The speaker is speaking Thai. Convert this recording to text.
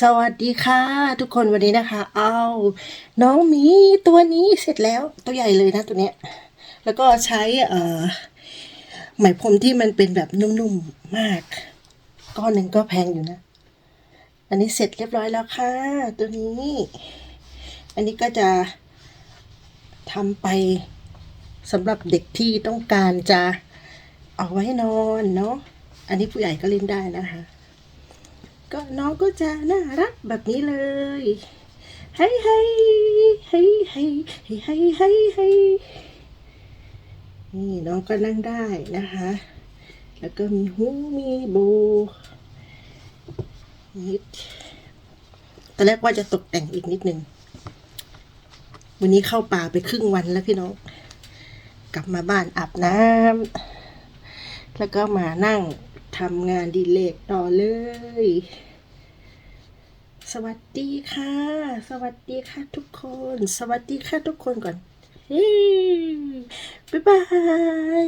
สวัสดีค่ะ ทุกคนวันนี้นะคะ เอาน้องหมีตัวนี้เสร็จแล้วตัวใหญ่เลยนะตัวเนี้ย แล้วก็ใช้เอ่อไหมพรมที่มันเป็นแบบนุ่มๆมาก ก้อนหนึ่งก็แพงอยู่นะ อันนี้เสร็จเรียบร้อยแล้วค่ะ ตัวนี้ อันนี้ก็จะทำไปสำหรับเด็กที่ต้องการจะเอาไว้นอนเนาะอันนี้ผู้ใหญ่ก็เล่นได้นะคะ ก็น้องก็จะน่ารักแบบนี้เลยเฮ้ยเฮ้ยเฮ้ยเฮ้ยเฮ้ยเฮ้ยเฮ้ยเฮ้ยนี่น้องก็นั่งได้นะคะ แล้วก็มีหูมีโบนิดตอนแรกว่าจะตกแต่งอีกนิดนึง วันนี้เข้าป่าไปครึ่งวันแล้วพี่น้อง กลับมาบ้านอาบน้ำแล้วก็มานั่ง ทำงานดีเลกต่อเลย สวัสดีค่ะ สวัสดีค่ะทุกคน สวัสดีค่ะทุกคนก่อนเฮ้ยบ๊ายบาย